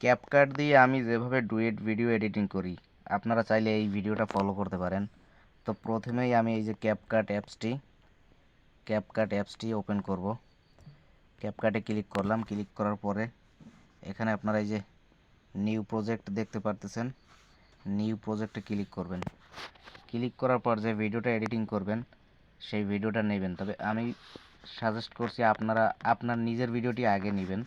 CapCut দিয়ে আমি যেভাবে ডুয়েট ভিডিও এডিটিং করি, আপনারা চাইলে এই ভিডিওটা ফলো করতে পারেন। তো প্রথমেই আমি এই যে ক্যাপকাট অ্যাপসটি ক্যাপকাট অ্যাপসটি ওপেন করব। ক্যাপকাটে ক্লিক করলাম ক্লিক করার পরে এখানে আপনারা এই যে নিউ প্রজেক্ট দেখতে পারতেছেন। নিউ প্রজেক্টে ক্লিক করবেন। ক্লিক করার পর যে ভিডিওটা এডিটিং করবেন, সেই ভিডিওটা নেবেন। তবে আমি সাজেস্ট করছি আপনারা, আপনার নিজের ভিডিওটি আগে নেবেন।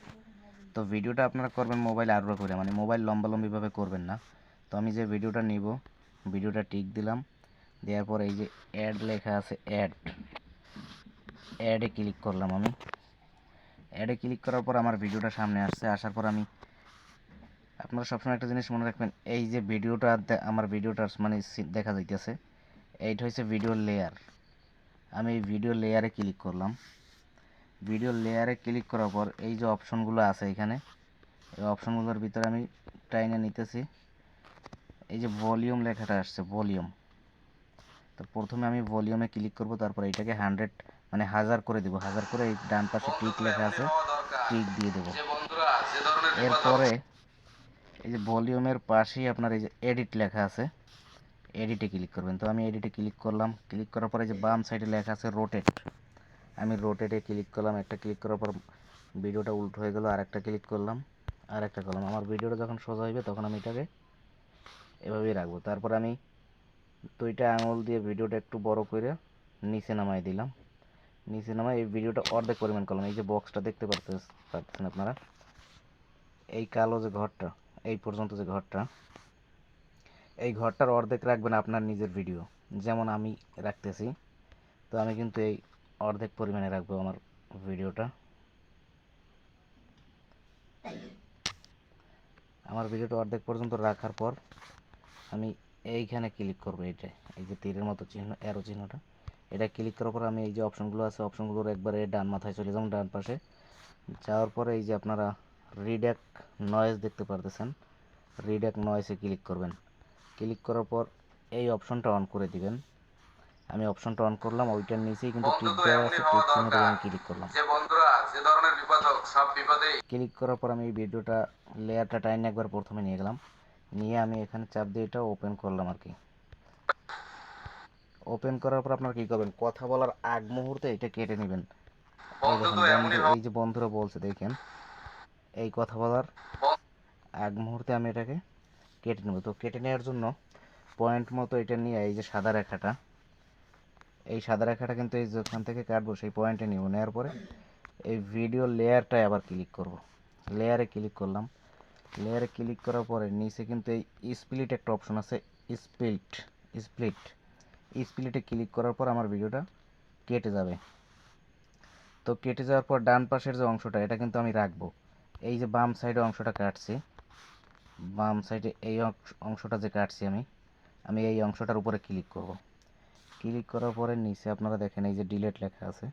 তো ভিডিওটা আপনারা করবেন মোবাইল আরও করে মানে মোবাইল লম্বালম্বিভাবে করবেন না। তো আমি যে ভিডিওটা নিব, ভিডিওটা টিক দিলাম, দেওয়ার পর এই যে অ্যাড লেখা আছে অ্যাড অ্যাডে ক্লিক করলাম আমি। অ্যাডে ক্লিক করার পর আমার ভিডিওটা সামনে আসছে, আসার পর আমি আপনারা সবসময় একটা জিনিস মনে রাখবেন, এই যে ভিডিওটা আমার ভিডিওটা মানে দেখা যাইতেছে, এইটা হচ্ছে ভিডিও লেয়ার আমি এই ভিডিও লেয়ারে ক্লিক করলাম। ভিডিও লেয়ারে ক্লিক করার পর এই যে অপশনগুলো আছে এখানে এই অপশনগুলোর ভিতরে আমি টাইনে নিতেছি। এই যে ভলিউম লেখাটা আসছে ভলিউম তো প্রথমে আমি ভলিউমে ক্লিক করব তারপর এটাকে হান্ড্রেড মানে হাজার করে দেবো। হাজার করে এই ডান পাশে টিক লেখা আছে টিক দিয়ে দেবো। এরপরে এই যে ভলিউমের পাশেই আপনার এই যে এডিট লেখা আছে এডিটে ক্লিক করবেন। তো আমি এডিটে ক্লিক করলাম। ক্লিক করার পরে যে বাম সাইডে লেখা আছে রোটেট আমি রোটেটে ক্লিক করলাম, একটা ক্লিক করার পর ভিডিওটা উল্টো হয়ে গেল, আরেকটা ক্লিক করলাম আর একটা করলাম। আমার ভিডিওটা যখন সোজা হইবে, তখন আমি এটাকে এভাবেই রাখব। তারপর আমি দুইটা আঙুল দিয়ে ভিডিওটা একটু বড় করে নিচে নামাই দিলাম। নিচে নামাই এই ভিডিওটা অর্ধেক পরিমাণ করলাম। এই যে বক্সটা দেখতে পারতেছ পারতেছেন আপনারা? এই কালো যে ঘরটা, এই পর্যন্ত যে ঘরটা, এই ঘরটার অর্ধেক রাখবেন আপনার নিজের ভিডিও যেমন আমি রাখতেছি, তো আমি কিন্তু এই অর্ধেক পরিমাণে রাখব আমার ভিডিওটা। আমার ভিডিওটা অর্ধেক পর্যন্ত রাখার পর আমি এইখানে ক্লিক করব এইটা, এই যে তীরের মতো চিহ্ন অ্যারো চিহ্নটা। এটা ক্লিক করার পর আমি এই যে অপশনগুলো আছে অপশনগুলোর একবারে ডান মাথায় চলে যাব, ডান পাশে। যাওয়ার পরে এই যে আপনারা রিড্যাক নয়েজ দেখতে পারতেছেন রিড্যাক নয়েসে ক্লিক করবেন। ক্লিক করার পর এই অপশনটা অন করে দিবেন। আমি অপশনটা অন করলাম ওইটার নিচেই কিন্তু টিক দেওয়া আছে টিক চিহ্নটা আমি ক্লিক করলাম। যে বন্ধুরা যে ধরনের বিপদ হোক সব বিপদেই। ক্লিক করার পর আমি এই ভিডিওটা লেয়ারটা টাইনে একবার প্রথমে নিয়ে গেলাম। নিয়ে আমি এখানে চাপ দিয়ে এটা ওপেন করলাম আর কি। ওপেন করার পর আপনারা কি করবেন? কথা বলার আগ মুহূর্তে এটা কেটে নেবেন। এই যে বন্ধুরা বলছে দেখেন এই কথা বলার আগ মুহূর্তে আমি এটাকে কেটে নেব। তো কেটে নেওয়ার জন্য পয়েন্ট মতো এটা নিয়ে এই যে সাদা রেখাটা এই সাদা রেখাটা কিন্তু এই যেখান থেকে কাটবো, সেই পয়েন্টে নিব। নেওয়ার পরে এই ভিডিও লেয়ারটায় আবার ক্লিক করব। লেয়ারে ক্লিক করলাম। লেয়ারে ক্লিক করার পরে নিচে কিন্তু এই স্প্লিট একটা অপশন আছে স্প্লিট স্প্লিট স্প্লিটে ক্লিক করার পর আমার ভিডিওটা কেটে যাবে। তো কেটে যাওয়ার পর ডান পাশের যে অংশটা, এটা কিন্তু আমি রাখব। এই যে বাম সাইডে অংশটা কাটছি, বাম সাইডে এই অংশ- অংশটা যে কাটছি আমি আমি এই অংশটার উপরে ক্লিক করব। ক্লিক করার পরে নিচে আপনারা দেখেন এই যে ডিলেট লেখা আছে।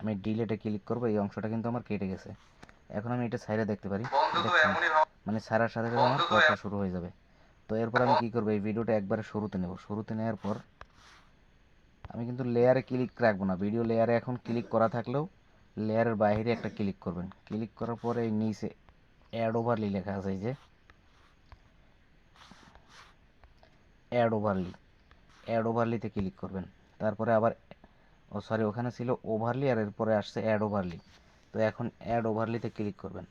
আমি ডিলেটে ক্লিক করব এই অংশটা কিন্তু আমার কেটে গেছে। এখন আমি এটা সাইডে দেখতে পারি। মানে ছাড়ার সাথে সাথে আমার কথা শুরু হয়ে যাবে। তো এরপর আমি কি করব এই ভিডিওটা একবারে শুরুতে নেব। শুরুতে নেওয়ার পর আমি কিন্তু লেয়ারে ক্লিক রাখব না। ভিডিও লেয়ারে এখন ক্লিক করা থাকলেও লেয়ারের বাইরে একটা ক্লিক করবেন। ক্লিক করার পরে এই নিচে অ্যাড ওভারলি লেখা আছে এই যে। অ্যাড ওভারলি অ্যাড ওভারলিতে ক্লিক করবেন। তারপরে আবার, ও সরি, ওখানে ছিল ওভারলি আর এরপরে আসছে অ্যাড ওভারলি। তো এখন অ্যাড ওভারলিতে ক্লিক করবেন।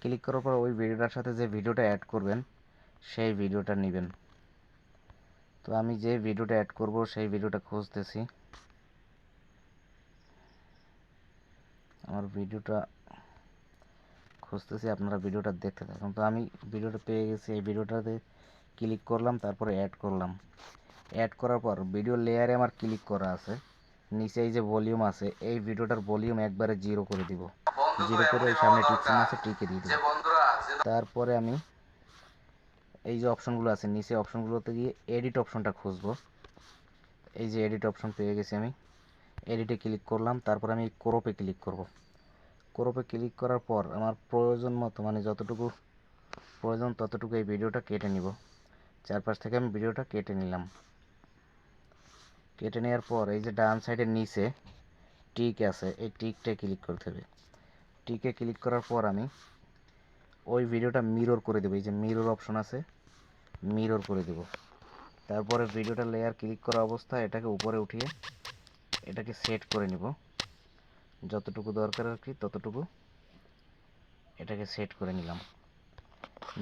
ক্লিক করার পর ওই ভিডিওটার সাথে যে ভিডিওটা অ্যাড করবেন, সেই ভিডিওটা নেবেন। তো আমি যে ভিডিওটা অ্যাড করব, সেই ভিডিওটা খুঁজতেছি। আমার ভিডিওটা খুঁজতেছি, আপনারা ভিডিওটা দেখতে থাকুন। তো আমি ভিডিওটা পেয়ে গেছি, এই ভিডিওটাতে ক্লিক করলাম, তারপরে অ্যাড করলাম। অ্যাড করার পর ভিডিও লেয়ারে আমার ক্লিক করা আছে। নিচে এই যে ভলিউম আছে এই ভিডিওটার ভলিউম একবারে জিরো করে দিব। জিরো করে ওই সামনে হওয়া টিক চিহ্ন আছে টিকে দিয়ে দিব। তারপরে আমি এই যে অপশনগুলো আছে নিচে অপশনগুলোতে গিয়ে এডিট অপশনটা খুঁজবো। এই যে এডিট অপশন পেয়ে গেছি আমি। এডিটে ক্লিক করলাম তারপর আমি ক্রোপে ক্লিক করব। ক্রোপে ক্লিক করার পর আমার প্রয়োজন মতো মানে যতটুকু প্রয়োজন ততটুকু এই ভিডিওটা কেটে নিব। চারপাশ থেকে আমি ভিডিওটা কেটে নিলাম। কেটে নেওয়ার পর এই যে ডান সাইডের নিচে টিক আছে এই টিকটায় ক্লিক করতে হবে। টিকে ক্লিক করার পর আমি ওই ভিডিওটা মিরর করে দেবো। এই যে মিরর অপশন আছে মিরর করে দেব। তারপরে ভিডিওটা লেয়ার ক্লিক করা অবস্থায় এটাকে উপরে উঠিয়ে এটাকে সেট করে নিব। যতটুকু দরকার আর কি ততটুকু এটাকে সেট করে নিলাম।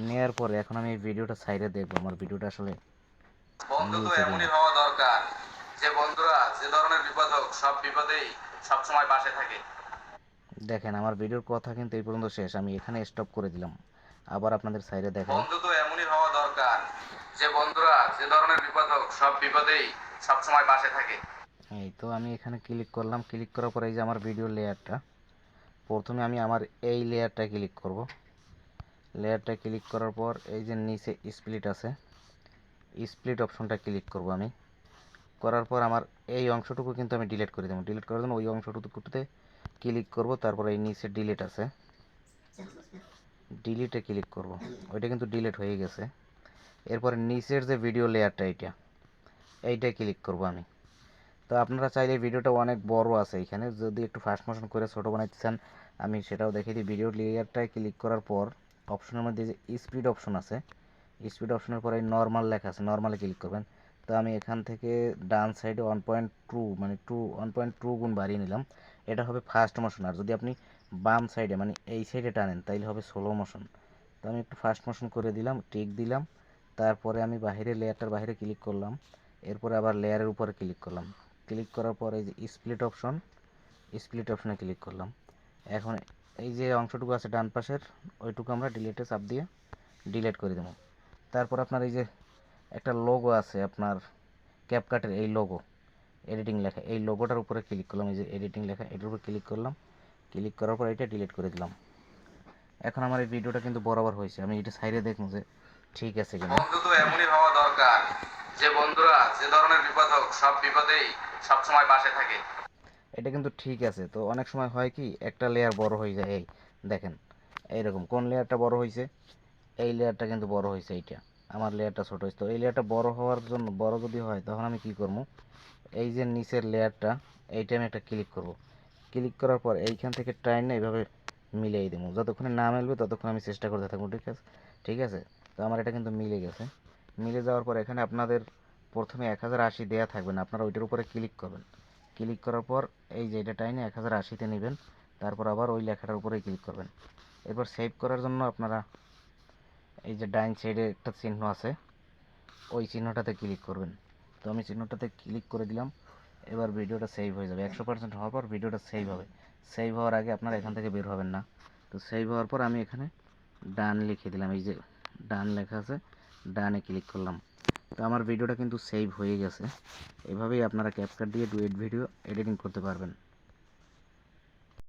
নেওয়ার পরে এখন আমি এই ভিডিওটা সাইডে দেখব। আমার ভিডিওটা আসলে বন্ধু এমনই হওয়া দরকার। যে বন্ধুরা যে ধরনের বিপদ হোক সব বিপদেই সবসময় পাশে থাকে। দেখেন আমার ভিডিওর কথা কিন্তু এই পর্যন্ত শেষ। আমি এখানে স্টপ করে দিলাম। আবার আপনাদের সাইডে দেখাই বন্ধু তো এমনই হওয়া দরকার। যে বন্ধুরা যে ধরনের বিপদ হোক সব বিপদেই সবসময় পাশে থাকে। এই তো আমি এখানে ক্লিক করলাম। ক্লিক করার পরে এই যে আমার ভিডিও লেয়ারটা প্রথমে আমি আমার এই লেয়ারটা ক্লিক করব। লেয়ারটা ক্লিক করার পর এই যে নিচে স্প্লিট আছে স্প্লিট অপশনটা ক্লিক করব আমি। করার পর আমার এই অংশটুকু কিন্তু আমি ডিলিট করে দেবো। ডিলিট করার জন্য ওই অংশটুকুতে ক্লিক করব, তারপর এই নিচে ডিলিট আছে। ডিলিটে ক্লিক করব। ওইটা কিন্তু ডিলিট হয়ে গেছে। এরপরে নিচের যে ভিডিও লেয়ারটা এইটা এইটাই ক্লিক করব আমি। তো আপনারা চাইলে ভিডিওটা অনেক বড় আছে এখানে। যদি একটু ফাস্ট মোশন করে ছোটো বানাইতে চান, আমি সেটাও দেখিয়ে দিই। ভিডিও লেয়ারটায় ক্লিক করার পর অপশনের মধ্যে যে স্পিড অপশন আছে স্পিড অপশনের পরে নর্মাল লেখা আছে নর্মালে ক্লিক করবেন। তো আমি এখান থেকে ডান সাইডে ওয়ান পয়েন্ট টু মানে টু ওয়ান পয়েন্ট টু গুণ বাড়িয়ে নিলাম। এটা হবে ফাস্ট মোশন আর যদি আপনি বাম সাইডে মানে এই সাইডে টানেন, তাইলে হবে স্লো মোশন তো আমি একটু ফাস্ট মোশন করে দিলাম টিক দিলাম। তারপরে আমি বাইরে লেয়ারটার বাইরে ক্লিক করলাম। এরপরে আবার লেয়ারের উপরে ক্লিক করলাম। ক্লিক করার পরে এই যে স্প্লিট অপশন স্প্লিট অপশনে ক্লিক করলাম। এখন এই যে অংশটুকু আছে ডান পাশের, ওইটুকু আমরা ডিলেটে চাপ দিয়ে ডিলিট করে দেবো। তারপর আপনার এই যে একটা লোগো আছে আপনার ক্যাপকাটের এই লোগো এডিটিং লেখা এই লোগোটার উপরে ক্লিক করলাম এই যে এডিটিং লেখা এটার উপর ক্লিক করলাম ক্লিক করার পর এটা ডিলিট করে দিলাম। এখন আমার এই ভিডিওটা কিন্তু বরাবর হয়েছে আমি এটা সাইডে দেখুন যে ঠিক আছে কিনা। বন্ধু তো এমনই হওয়া দরকার যে বন্ধুরা যে ধরনের বিপদ হোক সব বিপদেই সবসময় পাশে থাকে। এটা কিন্তু ঠিক আছে তো অনেক সময় হয় কি একটা লেয়ার বড় হয়ে যায় এই দেখেন এইরকম কোন লেয়ারটা বড় হয়েছে এই লেয়ারটা কিন্তু বড় হয়েছে এইটা। আমার লেয়ারটা ছোট হয়েছে। তো এই লেয়ারটা বড় হওয়ার জন্য, বড় যদি হয়, তখন আমি কি করব? এই যে নিচের লেয়ারটা, এইটা আমি একটা ক্লিক করব। ক্লিক করার পর এইখান থেকে টাইন এইভাবে মিলিয়ে দেবো। যতক্ষণে না মিলবে, ততক্ষণ আমি চেষ্টা করতে থাকব, ঠিক আছে? ঠিক আছে? তো আমার এটা কিন্তু মিলে গেছে। মিলে যাওয়ার পর এখানে আপনাদের প্রথমে এক হাজার আশি দেওয়া থাকবে না। আপনারা ওইটার উপরে ক্লিক করবেন। ক্লিক করার পর এই যে এটা টাইনে এক হাজার আশিতে নেবেন। তারপর আবার ওই লেখাটার উপরেই ক্লিক করবেন। এরপর সেভ করার জন্য আপনারা এই যে ডাইন সাইডে একটা চিহ্ন আছে, ওই চিহ্নটাতে ক্লিক করবেন। তো আমি চিহ্নটাতে ক্লিক করে দিলাম, এবার ভিডিওটা সেভ হয়ে যাবে। একশো পার্সেন্ট হওয়ার পর ভিডিওটা সেভ হবে। সেভ হওয়ার আগে আপনারা এখান থেকে বের হবেন না। তো সেভ হওয়ার পর আমি এখানে ডান লিখে দিলাম। এই যে ডান লেখা আছে ডানে ক্লিক করলাম। তো আমার ভিডিওটা কিন্তু সেভ হয়ে গেছে। এভাবেই আপনারা ক্যাপকাট দিয়ে ডুয়েট ভিডিও এডিটিং করতে পারবেন।